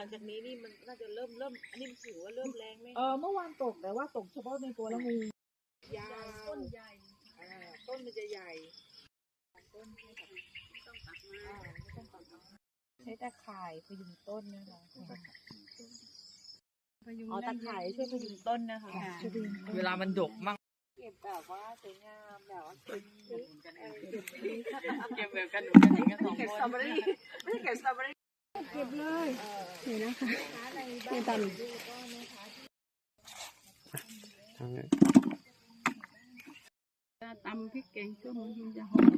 อแล้วหลังจากนี้นี่มันน่าจะเริ่มเริ่มอันนี้มันถือว่าเริ่มแรงไหมเออเมื่อวานตกแต่ว่าตกเฉพาะในตัวละงูยาวต้นใหญ่อ่าต้นมันจะใหญ่ต้นไม่ต้องตัดมาไม่ต้องตัดมาใช้ตะข่ายพยุงต้นนะคะพยุงอ๋อตะข่ายช่วยพยุงต้นนะคะช่วยพยุงต้นเวลามันดกมั่งเก็บแบบว่าสวยงามแบบว่าเก็บเก็บแบบกันหนูกันเองกันสองเก็บคสตรอนเบอรี่ไม่ใช่เก็บสตรอเบอรี่ เก็บเลยนี่นะคะนี่ตันตำพริกแกงส้มมันจะหอม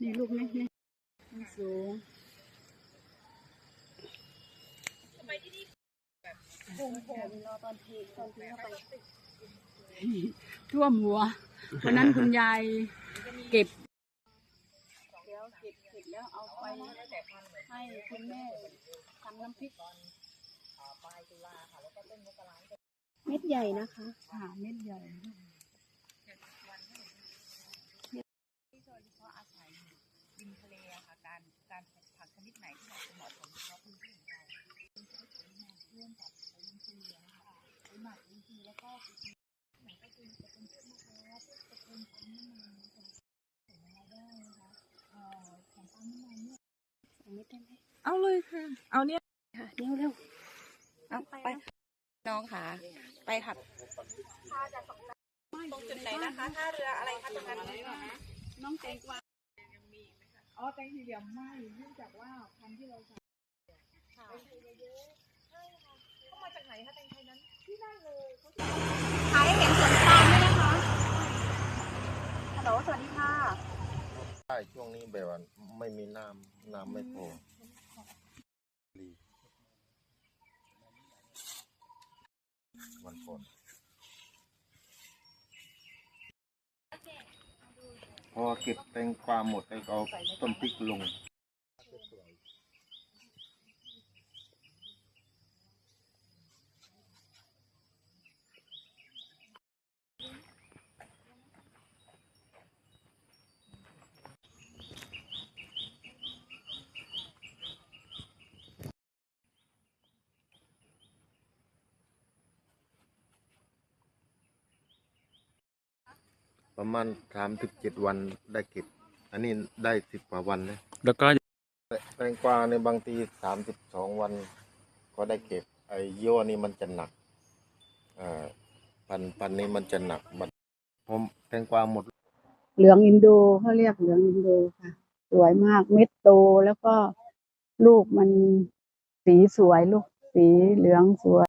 นี่ลูกนี่นี่มันสูงท่วมหัววันนั้นคุณยายเก็บ เดี๋ยวเก็บเสร็จแล้วเอาไปให้คุณแม่ทำน้ำพริกเม็ดใหญ่นะคะค่ะเม็ดใหญ่ริมทะเลอะค่ะการการปลูกผักชนิดไหนที่เหมาะสมเฉพาะพื้นที่ของเราร่วมกับริมทะเลค่ะหรือหมักริมทะเลแล้วก็ไหนก็คือจะเป็นพวกมะพร้าวพวกตระกูลปาล์มน้ำมันนะคะส่งมาได้นะคะเอ่อของปาล์มน้ำมันเนี่ย สองเม็ดได้ไหม เอาเลยค่ะ เอาเนี่ยค่ะเร็วเร็วเอาไปน้องค่ะ ไปค่ะตรงจุดไหนนะคะท่าเรืออะไรคะตรงนั้นน้องแตงกวาอ๋อแตงสี่เหลี่ยมไม่เนื่องจากว่าพันธุ์ที่เราใช้เขามาจากไหนคะแตงไทยนั้นขายให้เห็นสวนปาล์มด้วยนะคะฮัลโหลสวัสดีค่ะใช่ช่วงนี้แบบว่าไม่มีน้ำน้ำไม่พอ วันก่อนพอเก็บแตงกวาหมดไอ้ก็เอาต้นพริกลง ประมาณสามสิบเจ็ดวันได้เก็บ อันนี้ได้สิบกว่าวันนะแล้วก็แตงกวาในบางทีสามสิบสองวัน ก็ได้เก็บ ไอ้ยั่วนี่มันจะหนักอ่าพันธุ์พันธุ์นี้มันจะหนักมันผมแตงกวาหมด เหลืองอินโดเขาเรียกเหลืองอินโดค่ะ สวยมากเม็ดโตแล้วก็ลูกมันสีสวยลูกสีเหลืองสวย